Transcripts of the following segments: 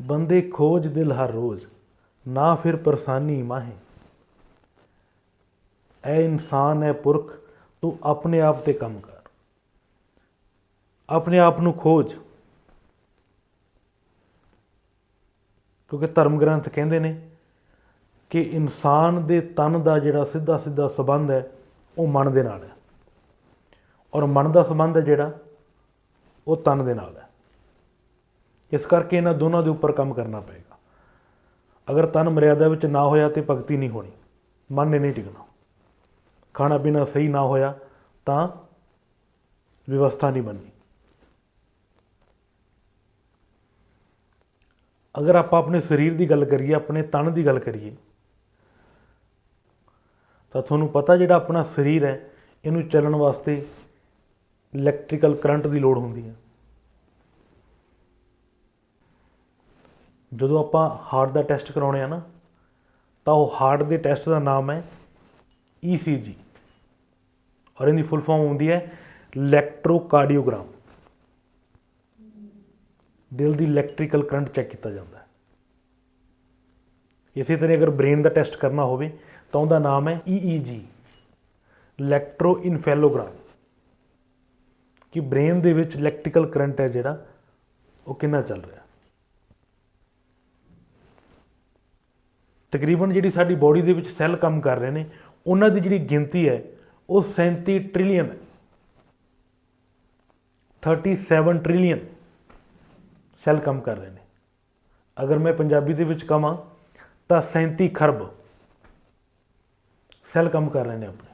ਬੰਦੇ ਖੋਜ ਦਿਲ ਹਰ ਰੋਜ਼, ਨਾ ਫਿਰ ਪਰਸਾਨੀ ਮਾਹੇ। ਐ ਇਨਸਾਨ ਹੈ ਪੁਰਖ, ਤੂੰ ਆਪਣੇ ਆਪ ਤੇ ਕੰਮ ਕਰ। ਆਪਣੇ ਆਪ ਨੂੰ ਖੋਜ। ਕਿਉਂਕਿ ਧਰਮ ਗ੍ਰੰਥ ਕਹਿੰਦੇ ਨੇ ਕਿ ਇਨਸਾਨ ਦੇ ਤਨ ਦਾ ਜਿਹੜਾ ਸਿੱਧਾ ਸਿੱਧਾ ਸਬੰਧ ਹੈ, ਉਹ ਮਨ ਦੇ ਨਾਲ ਹੈ। ਔਰ ਮਨ ਦਾ ਸਬੰਧ ਹੈ ਜਿਹੜਾ, ਉਹ ਤਨ ਦੇ ਨਾਲ ਹੈ। ਇਸ ਕਰਕੇ ਇਹਨਾਂ ਦੋਨਾਂ ਦੇ ਉੱਪਰ ਕੰਮ ਕਰਨਾ ਪਏਗਾ। ਅਗਰ ਤਨ ਮਰਿਆਦਾ ਵਿੱਚ ਨਾ ਹੋਇਆ ਤੇ ਭਗਤੀ ਨਹੀਂ ਹੋਣੀ। ਮਨ ਨੇ ਨਹੀਂ ਟਿਕਣਾ। ਖਾਣਾ ਪੀਣਾ ਸਹੀ ਨਾ ਹੋਇਆ ਤਾਂ ਵਿਵਸਥਾ ਨਹੀਂ ਬਣਨੀ। ਅਗਰ ਆਪਾਂ ਆਪਣੇ ਸਰੀਰ ਦੀ ਗੱਲ ਕਰੀਏ, ਆਪਣੇ ਤਨ ਦੀ ਗੱਲ ਕਰੀਏ, ਤਾਂ ਤੁਹਾਨੂੰ ਪਤਾ ਜਿਹੜਾ ਆਪਣਾ ਸਰੀਰ ਹੈ, ਇਹਨੂੰ ਚੱਲਣ ਵਾਸਤੇ ਇਲੈਕਟ੍ਰੀਕਲ ਕਰੰਟ ਦੀ ਲੋੜ ਹੁੰਦੀ ਹੈ। ਜਦੋਂ ਆਪਾਂ ਹਾਰਟ ਦਾ ਟੈਸਟ ਕਰਾਉਣੇ ਆ ਨਾ, ਤਾਂ ਉਹ ਹਾਰਟ ਦੇ ਟੈਸਟ ਦਾ ਨਾਮ ਹੈ ECG ਔਰ ਇਹਦੀ ਫੁੱਲ ਫਾਰਮ ਹੁੰਦੀ ਹੈ ਇਲੈਕਟ੍ਰੋਕਾਰਡੀਓਗ੍ਰਾਮ ਦਿਲ ਦੀ ਇਲੈਕਟ੍ਰੀਕਲ ਕਰੰਟ ਚੈੱਕ ਕੀਤਾ ਜਾਂਦਾ ਹੈ। ਇਸੇ ਤਰ੍ਹਾਂ ਅਗਰ ਬ੍ਰੇਨ ਦਾ ਟੈਸਟ ਕਰਨਾ ਹੋਵੇ, ਤਾਂ ਉਹਦਾ ਨਾਮ ਹੈ EEG ਇਲੈਕਟ੍ਰੋਇਨਫੈਲੋਗ੍ਰਾਮ ਕਿ ਬ੍ਰੇਨ ਦੇ ਵਿੱਚ ਇਲੈਕਟ੍ਰੀਕਲ ਕਰੰਟ ਹੈ ਜਿਹੜਾ, ਉਹ ਕਿੰਨਾ ਚੱਲ ਰਿਹਾ? ਤਕਰੀਬਨ ਜਿਹੜੀ ਸਾਡੀ ਬੋਡੀ ਦੇ ਵਿੱਚ ਸੈੱਲ ਕੰਮ ਕਰ ਰਹੇ ਨੇ, ਉਹਨਾਂ ਦੀ ਜਿਹੜੀ ਗਿਣਤੀ ਹੈ, ਉਹ 37 ਟ੍ਰਿਲੀਅਨ ਹੈ। 37 ਟ੍ਰਿਲੀਅਨ ਸੈੱਲ ਕੰਮ ਕਰ ਰਹੇ ਨੇ। ਅਗਰ ਮੈਂ ਪੰਜਾਬੀ ਦੇ ਵਿੱਚ ਕਹਾਂ ਤਾਂ 37 ਖਰਬ ਸੈੱਲ ਕੰਮ ਕਰ ਰਹੇ ਨੇ ਆਪਣੇ।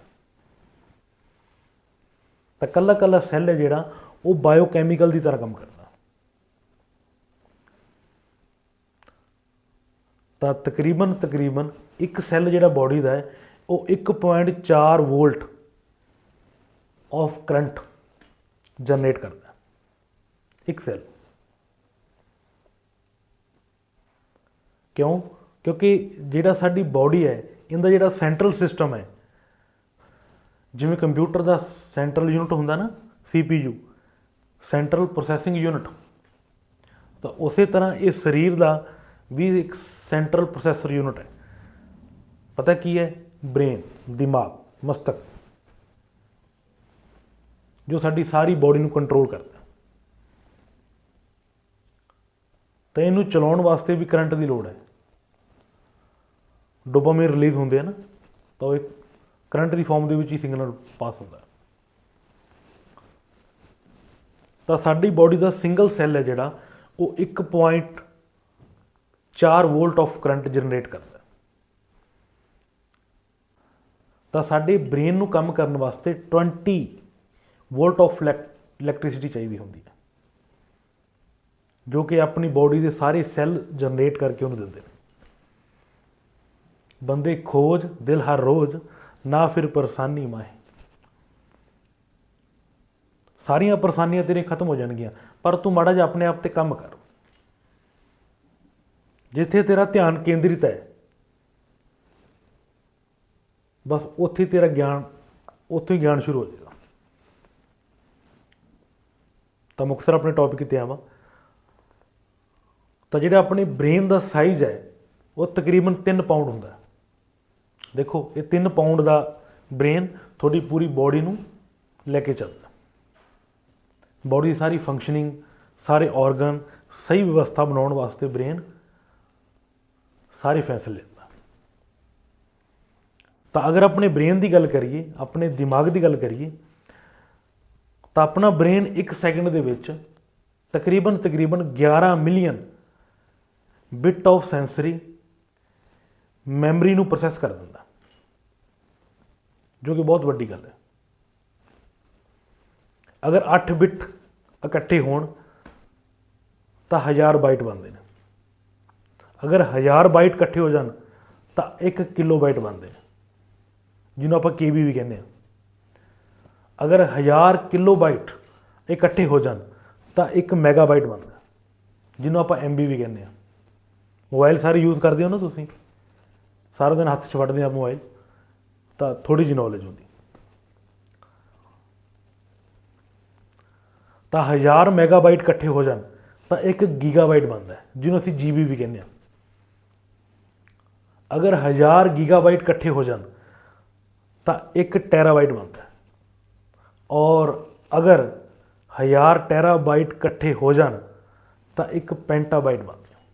ਤਾਂ ਕੱਲਾ ਕੱਲਾ ਸੈੱਲ ਹੈ ਜਿਹੜਾ, ਉਹ ਬਾਇਓਕੈਮੀਕਲ ਦੀ ਤਰ੍ਹਾਂ ਕੰਮ ਕਰਦਾ। ਤਾਂ ਤਕਰੀਬਨ ਤਕਰੀਬਨ ਇੱਕ ਸੈੱਲ ਜਿਹੜਾ ਬਾਡੀ ਦਾ ਹੈ, ਉਹ 1.4 ਵੋਲਟ ਆਫ ਕਰੰਟ ਜਨਰੇਟ ਕਰਦਾ ਇੱਕ ਸੈੱਲ। ਕਿਉਂ? ਕਿਉਂਕਿ ਜਿਹੜਾ ਸਾਡੀ ਬਾਡੀ ਹੈ, ਇਹਦਾ ਜਿਹੜਾ ਸੈਂਟਰਲ ਸਿਸਟਮ ਹੈ, ਜਿਵੇਂ ਕੰਪਿਊਟਰ ਦਾ ਸੈਂਟਰਲ ਯੂਨਿਟ ਹੁੰਦਾ ਨਾ CPU ਸੈਂਟਰਲ ਪ੍ਰੋਸੈਸਿੰਗ ਯੂਨਿਟ ਤਾਂ ਉਸੇ ਤਰ੍ਹਾਂ ਇਹ ਸਰੀਰ ਦਾ ਵੀ ਇੱਕ ਸੈਂਟਰਲ ਪ੍ਰੋਸੈਸਰ ਯੂਨਿਟ ਹੈ। ਪਤਾ ਕੀ ਹੈ? ਬ੍ਰੇਨ ਦਿਮਾਗ, ਮਸਤਕ। ਜੋ ਸਾਡੀ ਸਾਰੀ ਬਾਡੀ ਨੂੰ ਕੰਟਰੋਲ ਕਰਦਾ। ਤਾਂ ਇਹਨੂੰ ਚਲਾਉਣ ਵਾਸਤੇ ਵੀ ਕਰੰਟ ਦੀ ਲੋੜ ਹੈ। ਡੋਪਾਮਾਈਨ ਰਿਲੀਜ਼ ਹੁੰਦੇ ਆ ਨਾ, ਤਾਂ ਉਹ ਇੱਕ ਕਰੰਟ ਦੀ ਫਾਰਮ ਦੇ ਵਿੱਚ ਹੀ ਸਿਗਨਲ ਪਾਸ ਹੁੰਦਾ। ਤਾਂ ਸਾਡੀ ਬਾਡੀ ਦਾ ਸਿੰਗਲ ਸੈੱਲ ਹੈ ਜਿਹੜਾ, ਉਹ 1.4 ਵੋਲਟ ਆਫ ਕਰੰਟ ਜਨਰੇਟ ਕਰਦਾ। ਤਾਂ ਸਾਡੇ ਬ੍ਰੇਨ ਨੂੰ ਕੰਮ ਕਰਨ ਵਾਸਤੇ 20 ਵੋਲਟ ਆਫ ਇਲੈਕਟ੍ਰਿਸਿਟੀ ਚਾਹੀਦੀ ਹੁੰਦੀ ਹੈ। ਜੋ ਕਿ ਆਪਣੀ ਬਾਡੀ ਦੇ ਸਾਰੇ ਸੈੱਲ ਜਨਰੇਟ ਕਰਕੇ ਉਹਨੂੰ ਦਿੰਦੇ ਨੇ। ਬੰਦੇ ਖੋਜ, ਦਿਲ ਹਰ ਰੋਜ਼, ਨਾ ਫਿਰ ਪਰੇਸ਼ਾਨੀ ਮਾਹੇ। ਸਾਰੀਆਂ ਪਰੇਸ਼ਾਨੀਆਂ ਤੇਰੇ ਖਤਮ ਹੋ ਜਾਣਗੀਆਂ, ਪਰ ਤੂੰ ਮਾੜਾ ਜਿਹਾ ਆਪਣੇ ਆਪ ਤੇ ਕੰਮ ਕਰ। ਜਿੱਥੇ ਤੇਰਾ ਧਿਆਨ ਕੇਂਦਰਿਤ ਹੈ। ਬਸ ਉੱਥੇ ਹੀ ਤੇਰਾ ਗਿਆਨ, ਉੱਥੇ ਹੀ ਗਿਆਨ ਸ਼ੁਰੂ ਹੋ ਜਾਏਗਾ। ਤਾਂ ਮੁਕਸਰ ਆਪਣੇ ਟੌਪਿਕ ਤੇ ਆਵਾਂ। ਤਾਂ ਜਿਹੜਾ ਆਪਣੇ ਬ੍ਰੇਨ ਦਾ ਸਾਈਜ਼ ਹੈ, ਉਹ ਤਕਰੀਬਨ 3 ਪਾਉਂਡ ਹੁੰਦਾ ਹੈ। ਦੇਖੋ, ਇਹ 3 ਪਾਉਂਡ ਦਾ ਬ੍ਰੇਨ ਤੁਹਾਡੀ ਪੂਰੀ ਬਾਡੀ ਨੂੰ ਲੈ ਕੇ ਚੱਲਦਾ ਬਾਡੀ ਦੀ ਸਾਰੀ ਫੰਕਸ਼ਨਿੰਗ ਸਾਰੇ ਆਰਗਨ ਸਹੀ ਵਿਵਸਥਾ ਬਣਾਉਣ ਵਾਸਤੇ ਬ੍ਰੇਨ ਸਾਰੇ ਫੈਸਲੇ ਲੈਂਦਾ। ਤਾਂ ਅਗਰ ਆਪਣੇ ਬ੍ਰੇਨ ਦੀ ਗੱਲ ਕਰੀਏ, ਆਪਣੇ ਦਿਮਾਗ ਦੀ ਗੱਲ ਕਰੀਏ, ਤਾਂ ਆਪਣਾ ਬ੍ਰੇਨ 1 ਸੈਕਿੰਡ ਦੇ ਵਿੱਚ ਤਕਰੀਬਨ ਤਕਰੀਬਨ 11 million bit of sensory memory ਨੂੰ ਪ੍ਰੋਸੈਸ ਕਰ ਦਿੰਦਾ। ਜੋ ਕਿ ਬਹੁਤ ਵੱਡੀ ਗੱਲ ਹੈ। ਅਗਰ 8 ਬਿਟ ਇਕੱਠੇ ਹੋਣ, ਤਾਂ 1000 ਬਾਈਟ ਬਣਦੇ ਨੇ। ਅਗਰ 1000 ਬਾਈਟ ਇਕੱਠੇ ਹੋ ਜਾਣ, ਤਾਂ 1 ਕਿਲੋਬਾਈਟ ਬਣਦੇ ਜਿਹਨੂੰ ਆਪਾਂ ਕੇਬੀ ਵੀ ਕਹਿੰਦੇ ਆ। ਅਗਰ 1000 ਕਿਲੋਬਾਈਟ ਇਕੱਠੇ ਹੋ ਜਾਣ, ਤਾਂ 1 ਮੈਗਾਬਾਈਟ ਬਣਦਾ, ਜਿਹਨੂੰ ਆਪਾਂ ਐਮਬੀ ਵੀ ਕਹਿੰਦੇ ਆ। ਮੋਬਾਈਲ ਸਾਰੇ ਯੂਜ਼ ਕਰਦੇ ਹੋ ਨਾ ਤੁਸੀਂ? ਸਾਰਾ ਦਿਨ ਹੱਥ 'ਚ ਫੜਦੇ ਆ ਮੋਬਾਈਲ ਤਾਂ ਥੋੜੀ ਜਿਹੀ ਨੌਲੇਜ ਹੁੰਦੀ। ਤਾਂ 1000 ਮੈਗਾਬਾਈਟ ਇਕੱਠੇ ਹੋ ਜਾਣ, ਤਾਂ 1 ਗੀਗਾਬਾਈਟ ਬਣਦਾ, ਜਿਹਨੂੰ ਅਸੀਂ ਜੀਬੀ ਵੀ ਕਹਿੰਦੇ ਹਾਂ ਅਗਰ 1000 ਗੀਗਾਬਾਈਟ ਇਕੱਠੇ ਹੋ ਜਾਣ, ਤਾਂ 1 ਟੈਰਾਬਾਈਟ ਬਣਦਾ ਹੈ। ਔਰ ਅਗਰ 1000 ਟੈਰਾਬਾਈਟ ਇਕੱਠੇ ਹੋ ਜਾਣ, ਤਾਂ 1 ਪੈਂਟਾਬਾਈਟ ਬਣਦਾ ਹੈ।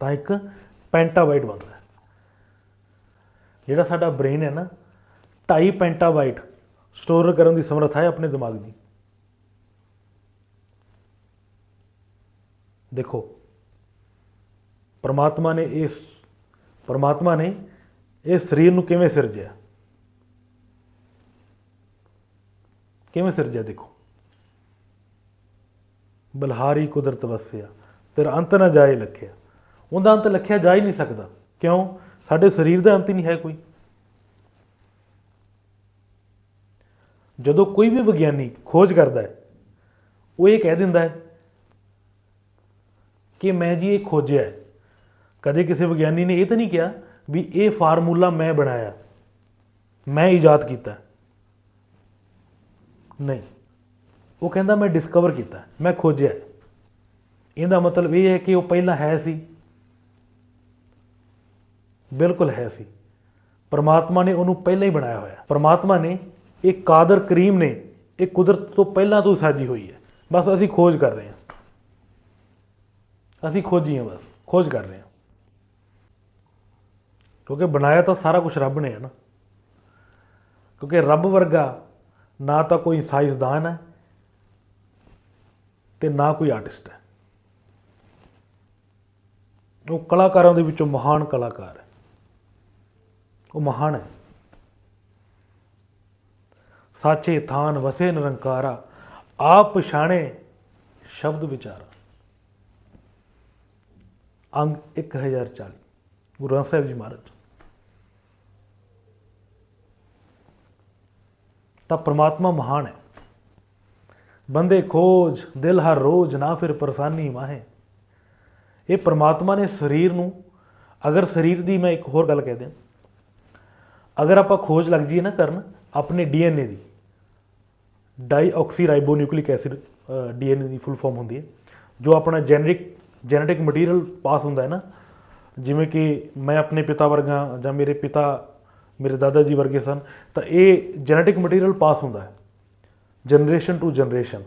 ਤਾਂ 1 ਪੈਂਟਾਬਾਈਟ ਬਣਦਾ ਹੈ। ਜਿਹੜਾ ਸਾਡਾ ਬ੍ਰੇਨ ਹੈ ਨਾ 2.5 ਪੈਂਟਾਬਾਈਟ ਸਟੋਰ ਕਰਨ ਦੀ ਸਮਰੱਥਾ ਹੈ ਆਪਣੇ ਦਿਮਾਗ ਦੀ। ਦੇਖੋ ਪਰਮਾਤਮਾ ਨੇ ਇਸ ਪਰਮਾਤਮਾ ਨੇ ਇਸ ਸਰੀਰ ਨੂੰ ਕਿਵੇਂ ਸਿਰਜਿਆ? ਕਿਵੇਂ ਸਿਰਜਿਆ ਦੇਖੋ? ਬਲਹਾਰੀ ਕੁਦਰਤ ਵਸਿਆ ਤੇਰਾ ਅੰਤ ਨਾ ਜਾਏ ਲਖਿਆ। ਉਹਦਾ ਅੰਤ ਲਖਿਆ ਜਾ ਹੀ ਨਹੀਂ ਸਕਦਾ। ਕਿਉਂ? ਸਾਡੇ ਸਰੀਰ ਦਾ ਅੰਤ ਹੀ ਨਹੀਂ ਹੈ ਕੋਈ। ਜਦੋਂ ਕੋਈ ਵੀ ਵਿਗਿਆਨੀ ਖੋਜ ਕਰਦਾ ਹੈ, ਉਹ ਇਹ ਕਹਿ ਦਿੰਦਾ ਹੈ ਕਿ ਮੈਂ ਜੀ ਇਹ ਖੋਜਿਆ ਹੈ। ਕਦੇ ਕਿਸੇ ਵਿਗਿਆਨੀ ਨੇ ਇਹ ਤਾਂ ਨਹੀਂ ਕਿਹਾ ਵੀ ਇਹ ਫਾਰਮੂਲਾ ਮੈਂ ਬਣਾਇਆ, ਮੈਂ ਇਜਾਦ ਕੀਤਾ। ਨਹੀਂ। ਉਹ ਕਹਿੰਦਾ, ਮੈਂ ਡਿਸਕਵਰ ਕੀਤਾ, ਮੈਂ ਖੋਜਿਆ। ਇਹਦਾ ਮਤਲਬ ਇਹ ਹੈ ਕਿ ਉਹ ਪਹਿਲਾਂ ਹੈ ਸੀ। ਬਿਲਕੁਲ ਹੈ ਸੀ। ਪਰਮਾਤਮਾ ਨੇ ਉਹਨੂੰ ਪਹਿਲਾਂ ਹੀ ਬਣਾਇਆ ਹੋਇਆ। ਪਰਮਾਤਮਾ ਨੇ ਇਹ ਕਾਦਰ ਕਰੀਮ ਨੇ, ਇਹ ਕੁਦਰਤ ਤੋਂ ਪਹਿਲਾਂ ਤੋਂ ਸਾਜੀ ਹੋਈ ਹੈ। ਬਸ ਅਸੀਂ ਖੋਜ ਕਰ ਰਹੇ ਹਾਂ। ਅਸੀਂ ਖੋਜੀ ਹਾਂ ਬਸ, ਖੋਜ ਕਰ ਰਹੇ ਹਾਂ। ਕਿਉਂਕਿ ਬਣਾਇਆ ਤਾਂ ਸਾਰਾ ਕੁਝ ਰੱਬ ਨੇ ਹੈ ਨਾ। ਕਿਉਂਕਿ ਰੱਬ ਵਰਗਾ ਨਾ ਤਾਂ ਕੋਈ ਸਾਇੰਸਦਾਨ ਹੈ ਤੇ ਨਾ ਕੋਈ ਆਰਟਿਸਟ ਹੈ। ਉਹ ਕਲਾਕਾਰਾਂ ਦੇ ਵਿੱਚੋਂ ਮਹਾਨ ਕਲਾਕਾਰ ਹੈ। ਉਹ ਮਹਾਨ ਹੈ। ਸਾਚੇ ਥਾਨ ਵਸੇ ਨਿਰੰਕਾਰਾ, ਆਪ ਪਛਾਣੇ ਸ਼ਬਦ ਵਿਚਾਰਾ। ਅੰਗ 1040 ਗੁਰੂ ਗ੍ਰੰਥ ਸਾਹਿਬ ਜੀ ਮਹਾਰਾਜ। ਤਾਂ ਪ੍ਰਮਾਤਮਾ ਮਹਾਨ ਹੈ। ਬੰਦੇ ਖੋਜ, ਦਿਲ ਹਰ ਰੋਜ਼, ਨਾ ਫਿਰ ਪਰੇਸ਼ਾਨੀ ਮਾਹੇ। ਇਹ ਪ੍ਰਮਾਤਮਾ ਨੇ ਸਰੀਰ ਨੂੰ, ਅਗਰ ਸਰੀਰ ਦੀ ਮੈਂ ਇੱਕ ਹੋਰ ਗੱਲ ਕਹਿ ਦਿਆਂ, ਅਗਰ ਆਪਾਂ ਖੋਜ ਲੱਗ ਜੀਏ ਨਾ ਕਰਨ, ਆਪਣੇ ਡੀਐਨਏ ਦੀ ਡਾਈਆਕਸੀ ਰਾਈਬੋਨਿਊਕਲਿਕ ਐਸਿਡ ਡੀਐਨਏ ਦੀ ਫੁੱਲ ਫਾਰਮ ਹੁੰਦੀ ਹੈ, ਜੋ ਆਪਣਾ ਜੈਨਰਿਕ ਜੈਨੇਟਿਕ ਮਟੀਰੀਅਲ ਪਾਸ ਹੁੰਦਾ ਹੈ ਨਾ, ਜਿਵੇਂ ਕਿ ਮੈਂ ਆਪਣੇ ਪਿਤਾ ਵਰਗਾ ਜਾਂ ਮੇਰੇ ਪਿਤਾ ਮੇਰੇ ਦਾਦਾ ਜੀ ਵਰਗੇ ਸਨ, ਤਾਂ ਇਹ ਜੈਨੇਟਿਕ ਮਟੀਰੀਅਲ ਪਾਸ ਹੁੰਦਾ ਹੈ। ਜਨਰੇਸ਼ਨ ਟੂ ਜਨਰੇਸ਼ਨ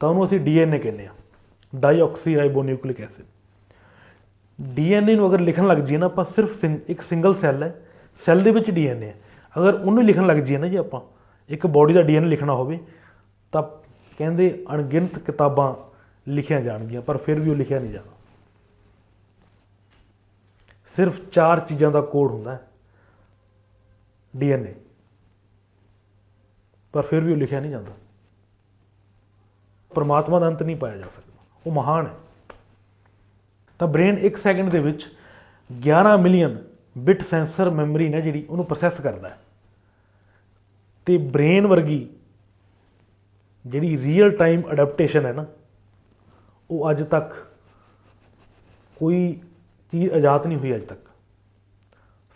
ਤਾਂ ਉਹਨੂੰ ਅਸੀਂ ਡੀਐਨਏ ਕਹਿੰਦੇ ਆ ਡਾਈਆਕਸੀ ਰਾਈਬੋਨਿਊਕਲਿਕ ਐਸਿਡ ਡੀਐਨਏ ਨੂੰ ਅਗਰ ਲਿਖਣ ਲੱਗ ਜਾਈਏ ਨਾ, ਆਪਾਂ ਸਿਰਫ ਸਿੰਗ- ਇੱਕ ਸਿੰਗਲ ਸੈੱਲ ਹੈ। ਸੈੱਲ ਦੇ ਵਿੱਚ ਡੀਐਨਏ ਹੈ। ਅਗਰ ਉਹਨੂੰ ਲਿਖਣ ਲੱਗ ਜਾਈਏ ਨਾ ਜੀ ਆਪਾਂ, ਇੱਕ ਬੋਡੀ ਦਾ ਡੀਐਨਏ ਲਿਖਣਾ ਹੋਵੇ, ਤਾਂ ਕਹਿੰਦੇ ਅਣਗਿਣਤ ਕਿਤਾਬਾਂ ਲਿਖੀਆਂ ਜਾਣਗੀਆਂ, ਪਰ ਫਿਰ ਵੀ ਉਹ ਲਿਖਿਆ ਨਹੀਂ ਜਾਣਾ ਸਿਰਫ ਚਾਰ ਚੀਜ਼ਾਂ ਦਾ ਕੋਡ ਹੁੰਦਾ ਹੈ। ਡੀਐਨਏ। ਪਰ ਫਿਰ ਵੀ ਉਹ ਲਿਖਿਆ ਨਹੀਂ ਜਾਂਦਾ। ਪਰਮਾਤਮਾ ਦਾ ਅੰਤ ਨਹੀਂ ਪਾਇਆ ਜਾ ਸਕਦਾ। ਉਹ ਮਹਾਨ ਹੈ। ਤਾਂ ਬ੍ਰੇਨ 1 ਸੈਕਿੰਡ ਦੇ ਵਿੱਚ 11 ਮਿਲੀਅਨ ਬਿਟ ਸੈਂਸਰ ਮੈਮਰੀ ਨੇ ਜਿਹੜੀ ਉਹਨੂੰ ਪ੍ਰੋਸੈਸ ਕਰਦਾ ਹੈ। ਤੇ ਬ੍ਰੇਨ ਵਰਗੀ ਜਿਹੜੀ ਰੀਅਲ ਟਾਈਮ ਅਡਾਪਟੇਸ਼ਨ ਹੈ ਨਾ, ਉਹ ਅੱਜ ਤੱਕ ਕੋਈ ਚੀਜ਼ ਆਜ਼ਾਦ ਨਹੀਂ ਹੋਈ ਅੱਜ ਤੱਕ।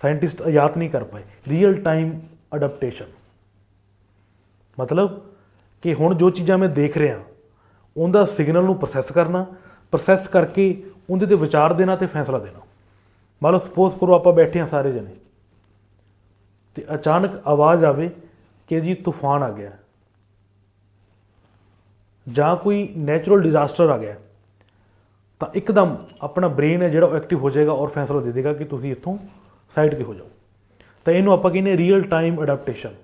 ਸਾਇੰਟਿਸਟ ਆਯਾਤ ਨਹੀਂ ਕਰ ਪਾਏ। ਰੀਅਲ ਟਾਈਮ ਅਡਾਪਟੇਸ਼ਨ ਮਤਲਬ ਕਿ ਹੁਣ ਜੋ ਚੀਜ਼ਾਂ ਮੈਂ ਦੇਖ ਰਿਹਾ, ਉਹਦਾ ਸਿਗਨਲ ਨੂੰ ਪ੍ਰੋਸੈਸ ਕਰਨਾ ਪ੍ਰੋਸੈਸ ਕਰਕੇ ਉਹਦੇ ਤੇ ਵਿਚਾਰ ਦੇਣਾ ਤੇ ਫੈਸਲਾ ਦੇਣਾ। ਮੰਨ ਲਓ ਸਪੋਜ਼ ਕਰੋ ਆਪਾਂ ਬੈਠੇ ਹਾਂ ਸਾਰੇ ਜਣੇ, ਤੇ ਅਚਾਨਕ ਆਵਾਜ਼ ਆਵੇ ਕਿ ਜੀ ਤੂਫਾਨ ਆ ਗਿਆ। ਜਾਂ ਕੋਈ ਨੈਚੁਰਲ ਡਿਜ਼ਾਸਟਰ ਆ ਗਿਆ। ਤਾਂ ਇੱਕਦਮ ਆਪਣਾ ਬ੍ਰੇਨ ਹੈ ਜਿਹੜਾ ਉਹ ਐਕਟਿਵ ਹੋ ਜਾਏਗਾ ਔਰ ਫੈਸਲਾ ਦੇ ਦੇਗਾ ਕਿ ਤੁਸੀਂ ਇੱਥੋਂ ਸਾਈਡ ਤੇ ਹੋ ਜਾਓ। ਤਾਂ ਇਹਨੂੰ ਆਪਾਂ ਕਹਿੰਦੇ ਰੀਅਲ ਟਾਈਮ ਅਡਾਪਟੇਸ਼ਨ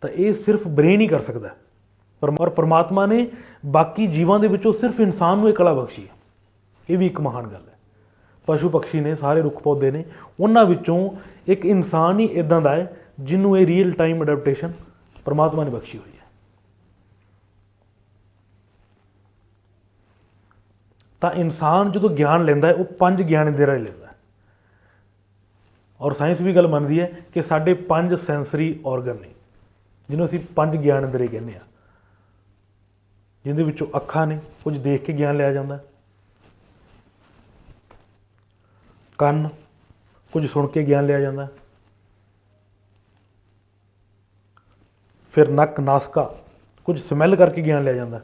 ਤਾਂ ਇਹ ਸਿਰਫ ਬ੍ਰੇਨ ਹੀ ਕਰ ਸਕਦਾ ਹੈ। ਪਰ ਔਰ ਪਰਮਾਤਮਾ ਨੇ ਬਾਕੀ ਜੀਵਾਂ ਦੇ ਵਿੱਚੋਂ ਸਿਰਫ ਇਨਸਾਨ ਨੂੰ ਇਹ ਕਲਾ ਬਖਸ਼ੀ ਹੈ। ਇਹ ਵੀ ਇੱਕ ਮਹਾਨ ਗੱਲ ਹੈ। ਪਸ਼ੂ ਪੰਛੀ ਨੇ, ਸਾਰੇ ਰੁੱਖ ਪੌਦੇ ਨੇ, ਉਹਨਾਂ ਵਿੱਚੋਂ ਇੱਕ ਇਨਸਾਨ ਹੀ ਇਦਾਂ ਦਾ ਹੈ ਜਿਹਨੂੰ ਇਹ ਰੀਅਲ ਟਾਈਮ ਅਡਾਪਟੇਸ਼ਨ ਪਰਮਾਤਮਾ ਨੇ ਬਖਸ਼ੀ ਹੋਈ ਹੈ। ਤਾਂ ਇਨਸਾਨ ਜਦੋਂ ਗਿਆਨ ਲੈਂਦਾ ਹੈ, ਉਹ ਪੰਜ ਗਿਆਨ ਇੰਦਰੀਆਂ ਲੈਂਦਾ ਔਰ ਸਾਇੰਸ ਵੀ ਗੱਲ ਮੰਨਦੀ ਹੈ ਕਿ ਸਾਡੇ ਪੰਜ ਸੈਂਸਰੀ ਆਰਗਨ ਨੇ, ਜਿਹਨੂੰ ਅਸੀਂ ਪੰਜ ਗਿਆਨ ਇੰਦਰੀ ਕਹਿੰਦੇ ਆ ਜਿਹਦੇ ਵਿੱਚੋਂ ਅੱਖਾਂ ਨੇ, ਕੁਝ ਦੇਖ ਕੇ ਗਿਆਨ ਲਿਆ ਜਾਂਦਾ। ਕੰਨ, ਕੁਝ ਸੁਣ ਕੇ ਗਿਆਨ ਲਿਆ ਜਾਂਦਾ। ਫਿਰ ਨੱਕ, ਨਾਸਕਾ, ਕੁਝ ਸਮੈਲ ਕਰਕੇ ਗਿਆਨ ਲਿਆ ਜਾਂਦਾ।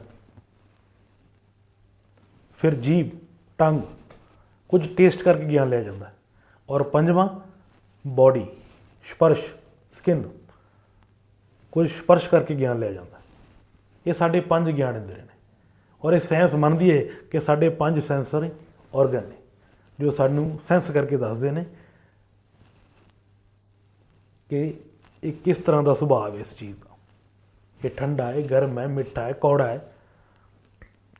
ਫਿਰ ਜੀਭ, ਟੰਗ, ਕੁਝ ਟੇਸਟ ਕਰਕੇ ਗਿਆਨ ਲਿਆ ਜਾਂਦਾ। ਔਰ ਪੰਜਵਾਂ ਬਾਡੀ ਸਪਰਸ਼ ਸਕਿਨ ਕੁਝ ਸਪਰਸ਼ ਕਰਕੇ ਗਿਆਨ ਲਿਆ ਜਾਂਦਾ ਇਹ ਸਾਡੇ ਪੰਜ ਗਿਆਨ ਇੰਦਰੀ ਨੇ। ਔਰ ਇਹ ਸਾਇੰਸ ਮੰਨਦੀ ਹੈ ਕਿ ਸਾਡੇ ਪੰਜ ਸੈਂਸਰ ਆਰਗਨ ਨੇ, ਜੋ ਸਾਨੂੰ ਸੈਂਸ ਕਰਕੇ ਦੱਸਦੇ ਨੇ ਕਿ ਇਹ ਕਿਸ ਤਰ੍ਹਾਂ ਦਾ ਸੁਭਾਅ ਹੈ ਇਸ ਚੀਜ਼ ਦਾ। ਇਹ ਠੰਡਾ ਹੈ, ਗਰਮ ਹੈ, ਮਿੱਠਾ ਹੈ, ਕੌੜਾ ਹੈ,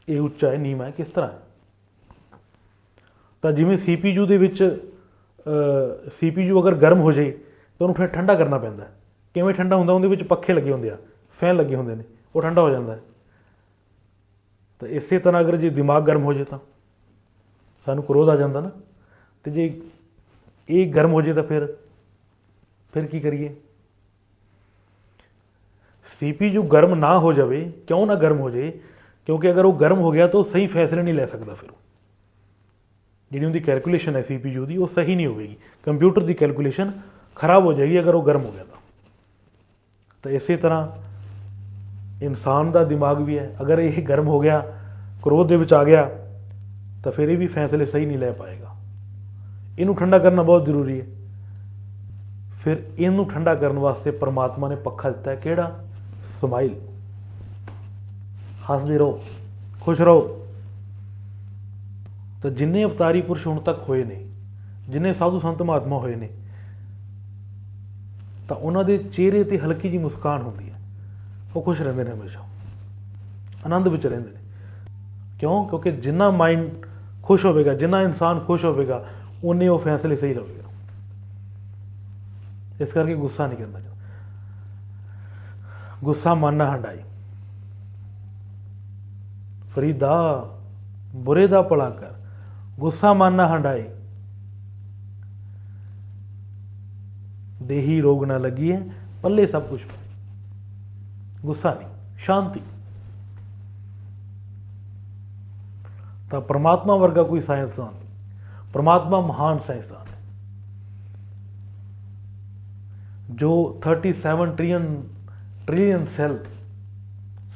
ਇਹ ਉੱਚਾ ਹੈ, ਨੀਵਾਂ ਹੈ, ਕਿਸ ਤਰ੍ਹਾਂ ਹੈ? ਤਾਂ ਜਿਵੇਂ CPU ਦੇ ਵਿੱਚ CPU ਅਗਰ ਗਰਮ ਹੋ ਜਾਏ ਤਾਂ ਉਹਨੂੰ ਫਿਰ ਠੰਡਾ ਕਰਨਾ ਪੈਂਦਾ ਕਿਵੇਂ ਠੰਡਾ ਹੁੰਦਾ ਉਹਦੇ ਵਿੱਚ ਪੱਖੇ ਲੱਗੇ ਹੁੰਦੇ ਆ, ਫੈਨ ਲੱਗੇ ਹੁੰਦੇ ਨੇ, ਉਹ ਠੰਡਾ ਹੋ ਜਾਂਦਾ ਤਾਂ ਇਸੇ ਤਰ੍ਹਾਂ ਅਗਰ ਜੇ ਦਿਮਾਗ ਗਰਮ ਹੋ ਜਾਏ ਤਾਂ ਸਾਨੂੰ ਕ੍ਰੋਧ ਆ ਜਾਂਦਾ ਨਾ। ਤੇ ਜੇ ਇਹ ਗਰਮ ਹੋ ਜਾਏ ਤਾਂ ਫਿਰ ਫਿਰ ਕੀ ਕਰੀਏ? CPU ਗਰਮ ਨਾ ਹੋ ਜਾਵੇ, ਕਿਉਂ ਨਾ ਗਰਮ ਹੋ ਜਾਏ? ਕਿਉਂਕਿ ਅਗਰ ਉਹ ਗਰਮ ਹੋ ਗਿਆ ਤਾਂ ਉਹ ਸਹੀ ਫੈਸਲੇ ਨਹੀਂ ਲੈ ਸਕਦਾ ਫਿਰ ਉਹ। ਜਿਹੜੀ ਉਹਦੀ ਕੈਲਕੂਲੇਸ਼ਨ ਹੈ CPU ਦੀ, ਉਹ ਸਹੀ ਨਹੀਂ ਹੋਵੇਗੀ। ਕੰਪਿਊਟਰ ਦੀ ਕੈਲਕੂਲੇਸ਼ਨ ਖਰਾਬ ਹੋ ਜਾਏਗੀ ਅਗਰ ਉਹ ਗਰਮ ਹੋ ਗਿਆ ਤਾਂ। ਤਾਂ ਇਸੇ ਤਰ੍ਹਾਂ ਇਨਸਾਨ ਦਾ ਦਿਮਾਗ ਵੀ ਹੈ। ਅਗਰ ਇਹ ਗਰਮ ਹੋ ਗਿਆ, ਕ੍ਰੋਧ ਦੇ ਵਿੱਚ ਆ ਗਿਆ, ਤਾਂ ਫਿਰ ਇਹ ਵੀ ਫੈਸਲੇ ਸਹੀ ਨਹੀਂ ਲੈ ਪਾਏਗਾ। ਇਹਨੂੰ ਠੰਡਾ ਕਰਨਾ ਬਹੁਤ ਜ਼ਰੂਰੀ ਹੈ। ਫਿਰ ਇਹਨੂੰ ਠੰਡਾ ਕਰਨ ਵਾਸਤੇ ਪਰਮਾਤਮਾ ਨੇ ਪੱਖਾ ਦਿੱਤਾ ਹੈ ਕਿਹੜਾ? ਸਮਾਈਲ। ਹੱਸਦੇ ਰਹੋ, ਖੁਸ਼ ਰਹੋ। ਤਾਂ ਜਿੰਨੇ ਅਵਤਾਰੀ ਪੁਰਸ਼ ਹੁਣ ਤੱਕ ਹੋਏ ਨੇ, ਜਿੰਨੇ ਸਾਧੂ ਸੰਤ ਮਹਾਤਮਾ ਹੋਏ ਨੇ, ਤਾਂ ਉਹਨਾਂ ਦੇ ਚਿਹਰੇ ਤੇ ਹਲਕੀ ਜੀ ਮੁਸਕਾਨ ਹੁੰਦੀ ਹੈ। ਉਹ ਖੁਸ਼ ਰਹਿੰਦੇ ਨੇ ਹਮੇਸ਼ਾ। ਆਨੰਦ ਵਿੱਚ ਰਹਿੰਦੇ ਨੇ। ਕਿਉਂ? ਕਿਉਂਕਿ ਜਿੰਨਾ ਮਾਈਂਡ ਖੁਸ਼ ਹੋਵੇਗਾ, ਜਿੰਨਾ ਇਨਸਾਨ ਖੁਸ਼ ਹੋਵੇਗਾ ਉਨੇ ਉਹ ਫੈਸਲੇ ਸਹੀ ਲਵੇਗਾ। ਇਸ ਕਰਕੇ ਗੁੱਸਾ ਨਹੀਂ ਕਰਨਾ ਚਾਹੀਦਾ। ਗੁੱਸਾ ਮਨ ਨਾ ਹੰਡਾਈ ਫਰੀਦਾ, ਬੁਰੇ ਦਾ ਭਲਾ ਕਰ। ਗੁੱਸਾ ਮਨ ਨਾ ਹੰਡਾਈ ਦੇਹੀ ਰੋਗ ਨਾ ਲੱਗੀ ਹੈ ਪੱਲੇ ਸਭ ਕੁਝ ਗੁੱਸਾ ਨਹੀਂ ਸ਼ਾਂਤੀ ਤਾਂ ਪ੍ਰਮਾਤਮਾ ਵਰਗਾ ਕੋਈ ਸਾਇੰਸਦਾਨ ਨਹੀਂ ਪ੍ਰਮਾਤਮਾ ਮਹਾਨ ਸਾਇੰਸਦਾਨ ਹੈ ਜੋ 37 ਟ੍ਰਿਲੀਅਨ ਟ੍ਰਿਲੀਅਨ ਸੈੱਲ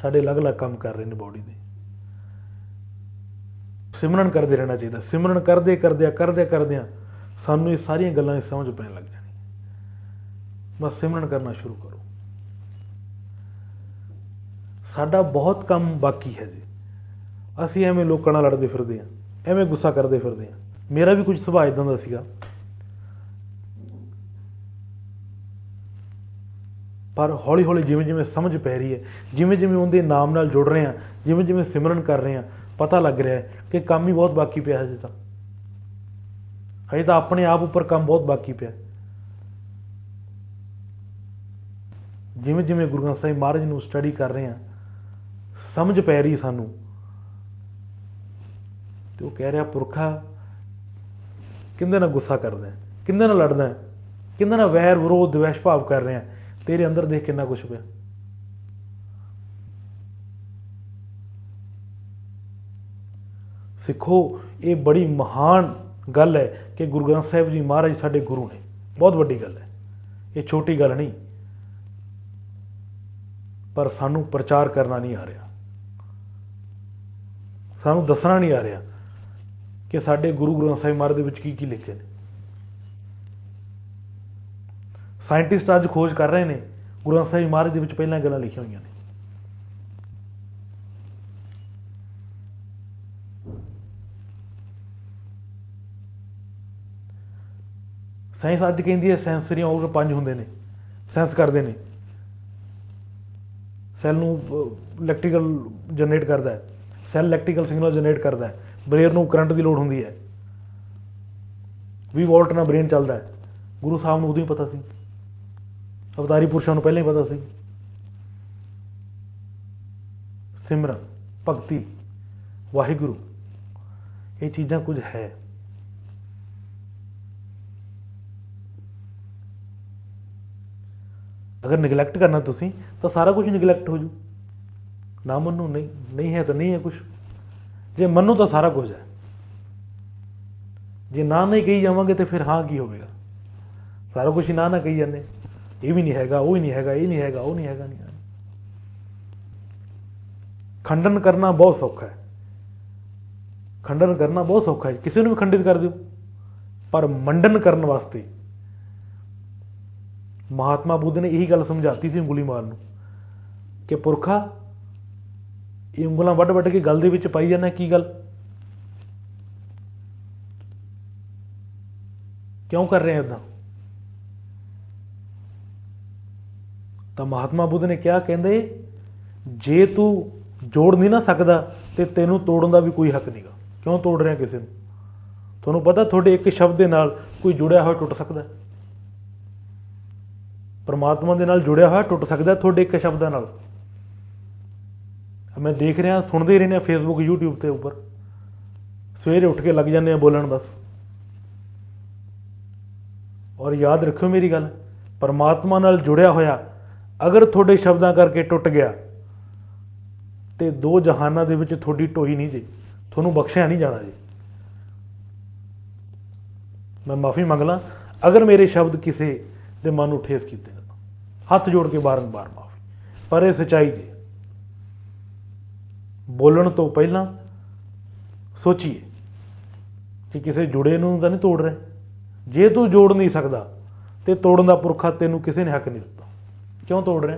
ਸਾਡੇ ਅਲੱਗ-ਅਲੱਗ ਕੰਮ ਕਰ ਰਹੇ ਨੇ ਬਾਡੀ ਦੇ ਸਿਮਰਨ ਕਰਦੇ ਰਹਿਣਾ ਚਾਹੀਦਾ। ਸਿਮਰਨ ਕਰਦੇ ਕਰਦੇ ਕਰਦੇ ਕਰਦੇ ਸਾਨੂੰ ਇਹ ਸਾਰੀਆਂ ਗੱਲਾਂ ਦੀ ਸਮਝ ਪੈਣ ਲੱਗ ਜਾਣੀ। ਬਸ ਸਿਮਰਨ ਕਰਨਾ ਸ਼ੁਰੂ ਕਰੋ। ਸਾਡਾ ਬਹੁਤ ਕੰਮ ਬਾਕੀ ਹੈ ਜੀ। ਅਸੀਂ ਐਵੇਂ ਲੋਕਾਂ ਨਾਲ ਲੜਦੇ ਫਿਰਦੇ ਹਾਂ, ਐਵੇਂ ਗੁੱਸਾ ਕਰਦੇ ਫਿਰਦੇ ਹਾਂ। ਮੇਰਾ ਵੀ ਕੁਝ ਸੁਭਾਅ ਇਦਾਂ ਦਾ ਸੀਗਾ। ਪਰ ਹੌਲੀ ਹੌਲੀ ਜਿਵੇਂ ਜਿਵੇਂ ਸਮਝ ਪੈ ਰਹੀ ਹੈ ਜਿਵੇਂ ਜਿਵੇਂ ਉਹਦੇ ਨਾਮ ਨਾਲ ਜੁੜ ਰਹੇ ਹਾਂ ਜਿਵੇਂ ਜਿਵੇਂ ਸਿਮਰਨ ਕਰ ਰਹੇ ਹਾਂ ਪਤਾ ਲੱਗ ਰਿਹਾ ਹੈ ਕਿ ਕੰਮ ਹੀ ਬਹੁਤ ਬਾਕੀ ਪਿਆ ਹੈ ਹਜੇ ਤਾਂ। ਹਜੇ ਤਾਂ ਆਪਣੇ ਆਪ ਉੱਪਰ ਕੰਮ ਬਹੁਤ ਬਾਕੀ ਪਿਆ। ਜਿਵੇਂ ਜਿਵੇਂ ਗੁਰੂ ਗ੍ਰੰਥ ਸਾਹਿਬ ਮਹਾਰਾਜ ਨੂੰ ਸਟੱਡੀ ਕਰ ਰਹੇ ਹਾਂ, ਸਮਝ ਪੈ ਰਹੀ ਸਾਨੂੰ। ਤੇ ਉਹ ਕਹਿ ਰਿਹਾ, ਪੁਰਖਾ, ਕਿੰਦੇ ਨਾਲ ਗੁੱਸਾ ਕਰਦਾ ਹੈ? ਕਿੰਦੇ ਨਾਲ ਲੜਦਾ ਹੈ? ਕਿੰਦੇ ਨਾਲ ਵੈਰ, ਵਿਰੋਧ, ਦਵੇਸ਼, ਭਾਵ ਕਰ ਰਿਹਾ ਤੇਰੇ ਅੰਦਰ ਦੇਖ ਕਿੰਨਾ ਕੁਝ ਪਿਆ। ਸਿੱਖੋ, ਇਹ ਬੜੀ ਮਹਾਨ ਗੱਲ ਹੈ ਕਿ ਗੁਰੂ ਗ੍ਰੰਥ ਸਾਹਿਬ ਜੀ ਮਹਾਰਾਜ ਸਾਡੇ ਗੁਰੂ ਨੇ। ਬਹੁਤ ਵੱਡੀ ਗੱਲ ਹੈ। ਇਹ ਛੋਟੀ ਗੱਲ ਨਹੀਂ। ਪਰ ਸਾਨੂੰ ਪ੍ਰਚਾਰ ਕਰਨਾ ਨਹੀਂ ਆ ਰਿਹਾ। ਸਾਨੂੰ ਦੱਸਣਾ ਨਹੀਂ ਆ ਰਿਹਾ ਕਿ ਸਾਡੇ ਗੁਰੂ ਗ੍ਰੰਥ ਸਾਹਿਬ ਮਹਾਰਾਜ ਦੇ ਵਿੱਚ ਕੀ ਕੀ ਲਿਖੇ ਨੇ। ਸਾਇੰਟਿਸਟ ਅੱਜ ਖੋਜ ਕਰ ਰਹੇ ਨੇ। ਗੁਰੂ ਗ੍ਰੰਥ ਸਾਹਿਬ ਮਹਾਰਾਜ ਦੇ ਵਿੱਚ ਪਹਿਲਾਂ ਗੱਲਾਂ ਲਿਖੀਆਂ ਹੋਈਆਂ ਨੇ। ਸਾਇੰਸ ਅੱਜ ਕਹਿੰਦੀ ਹੈ ਸੈਂਸਰੀ ਆਰਗਨ ਪੰਜ ਹੁੰਦੇ ਨੇ, ਸੈਂਸ ਕਰਦੇ ਨੇ। ਸੈੱਲ ਨੂੰ ਇਲੈਕਟ੍ਰੀਕਲ ਜਨਰੇਟ ਕਰਦਾ ਹੈ। ਸੈੱਲ ਇਲੈਕਟ੍ਰੀਕਲ ਸਿਗਨਲ ਜਨਰੇਟ ਕਰਦਾ ਹੈ। ਬ੍ਰੇਨ ਨੂੰ ਕਰੰਟ ਦੀ ਲੋੜ ਹੁੰਦੀ ਹੈ। 20 ਵੋਲਟ ਨਾਲ ਬ੍ਰੇਨ ਚੱਲਦਾ ਹੈ। ਗੁਰੂ ਸਾਹਿਬ ਨੂੰ ਉਦੋਂ ਹੀ ਪਤਾ ਸੀ। ਅਵਤਾਰੀ ਪੁਰਸ਼ਾਂ ਨੂੰ ਪਹਿਲਾਂ ਹੀ ਪਤਾ ਸੀ। ਸਿਮਰਨ, ਭਗਤੀ, ਵਾਹਿਗੁਰੂ, ਇਹ ਚੀਜ਼ਾਂ ਕੁਝ ਹੈ। ਅਗਰ ਨਿਗਲੈਕਟ ਕਰਨਾ ਤੁਸੀਂ, ਤਾਂ ਸਾਰਾ ਕੁਝ ਨਿਗਲੈਕਟ ਹੋ ਜੂ। ਨਾ ਮੰਨੋ, ਨਹੀਂ ਨਹੀਂ ਹੈ ਤਾਂ ਨਹੀਂ ਹੈ ਕੁਝ ਜੇ ਮੰਨੋ ਤਾਂ ਸਾਰਾ ਕੁਝ ਹੈ। ਜੇ ਨਾ ਨਹੀਂ ਕਹੀ ਜਾਵਾਂਗੇ ਤੇ ਫਿਰ ਹਾਂ ਕੀ ਹੋਵੇਗਾ? ਸਾਰਾ ਕੁਝ ਹੀ ਨਾ ਨਾ ਕਹੀ ਜਾਂਦੇ। ਇਹ ਵੀ ਨਹੀਂ ਹੈਗਾ, ਉਹ ਹੀ ਨਹੀਂ ਹੈਗਾ, ਇਹ ਨਹੀਂ ਹੈਗਾ, ਉਹ ਨਹੀਂ ਹੈਗਾ, ਨਹੀਂ ਖੰਡਨ ਕਰਨਾ ਬਹੁਤ ਸੌਖਾ ਹੈ। ਖੰਡਨ ਕਰਨਾ ਬਹੁਤ ਸੌਖਾ ਹੈ। ਕਿਸੇ ਨੂੰ ਵੀ ਖੰਡਿਤ ਕਰ ਦਿਓ। ਪਰ ਮੰਡਨ ਕਰਨ ਵਾਸਤੇ ਮਹਾਤਮਾ ਬੁੱਧ ਨੇ ਇਹੀ ਗੱਲ ਸਮਝਾਤੀ ਸੀ ਉਂਗਲੀ ਮਾਰ ਨੂੰ ਕਿ ਪੁਰਖਾ, ਇਹ ਉਂਗਲਾਂ ਵੱਢ ਵੱਢ ਕੇ ਗੱਲ ਦੇ ਵਿੱਚ ਪਾਈ ਜਾਂਦਾ, ਕੀ ਗੱਲ? ਕਿਉਂ ਕਰ ਰਹੇ ਇਦਾਂ ਤਾਂ ਮਹਾਤਮਾ ਬੁੱਧ ਨੇ ਕਿਹਾ, ਕਹਿੰਦੇ, ਜੇ ਤੂੰ ਜੋੜ ਨਹੀਂ ਨਾ ਸਕਦਾ ਤੇ ਤੈਨੂੰ ਤੋੜਨ ਦਾ ਵੀ ਕੋਈ ਹੱਕ ਨਹੀਂਗਾ ਕਿਉਂ ਤੋੜ ਰਿਹਾ ਕਿਸੇ ਨੂੰ? ਤੁਹਾਨੂੰ ਪਤਾ ਤੁਹਾਡੇ ਇੱਕ ਸ਼ਬਦ ਦੇ ਨਾਲ ਕੋਈ ਜੁੜਿਆ ਹੋਇਆ ਟੁੱਟ ਸਕਦਾ ਹੈ। ਪਰਮਾਤਮਾ ਦੇ ਨਾਲ ਜੁੜਿਆ ਹੋਇਆ, ਟੁੱਟ ਸਕਦਾ ਤੁਹਾਡੇ ਇੱਕ ਸ਼ਬਦਾਂ ਨਾਲ। ਮੈਂ ਦੇਖ ਰਿਹਾ, ਸੁਣਦੇ ਹੀ ਰਹਿੰਦੇ ਆ ਫੇਸਬੁੱਕ YouTube ਤੇ ਉੱਪਰ। ਸਵੇਰੇ ਉੱਠ ਕੇ ਲੱਗ ਜਾਂਦੇ ਆ ਬੋਲਣ ਬਸ। ਔਰ ਯਾਦ ਰੱਖਿਓ ਮੇਰੀ ਗੱਲ, ਪਰਮਾਤਮਾ ਨਾਲ ਜੁੜਿਆ ਹੋਇਆ, ਅਗਰ ਤੁਹਾਡੇ ਸ਼ਬਦਾਂ ਕਰਕੇ ਟੁੱਟ ਗਿਆ, ਤੇ ਦੋ ਜਹਾਨਾਂ ਦੇ ਵਿੱਚ ਤੁਹਾਡੀ ਟੋਈ ਨਹੀਂ ਜੀ, ਤੁਹਾਨੂੰ ਬਖਸ਼ਿਆ ਨਹੀਂ ਜਾਣਾ ਜੀ। ਮੈਂ ਮਾਫੀ ਮੰਗ ਲਾਂ ਅਗਰ ਮੇਰੇ ਸ਼ਬਦ ਕਿਸੇ ਦੇ ਮਨ ਨੂੰ ਠੇਸ ਕੀਤੇ ਨੇ ਹੱਥ ਜੋੜ ਕੇ ਬਾਰੰਬਾਰ ਮਾਫੀ। ਪਰ ਇਹ ਸਚਾਈ ਜੀ ਬੋਲਣ ਤੋਂ ਪਹਿਲਾਂ ਸੋਚੀਏ ਕਿ ਕਿਸੇ ਜੁੜੇ ਨੂੰ ਤਾਂ ਨਹੀਂ ਤੋੜ ਰਹੇ। ਜੇ ਤੂੰ ਜੋੜ ਨਹੀਂ ਸਕਦਾ, ਤੇ ਤੋੜਨ ਦਾ ਪੁਰਖਾ ਤੈਨੂੰ ਕਿਸੇ ਨੇ ਹੱਕ ਨਹੀਂ ਦਿੱਤਾ। ਕਿਉਂ ਤੋੜ ਰਿਹਾ?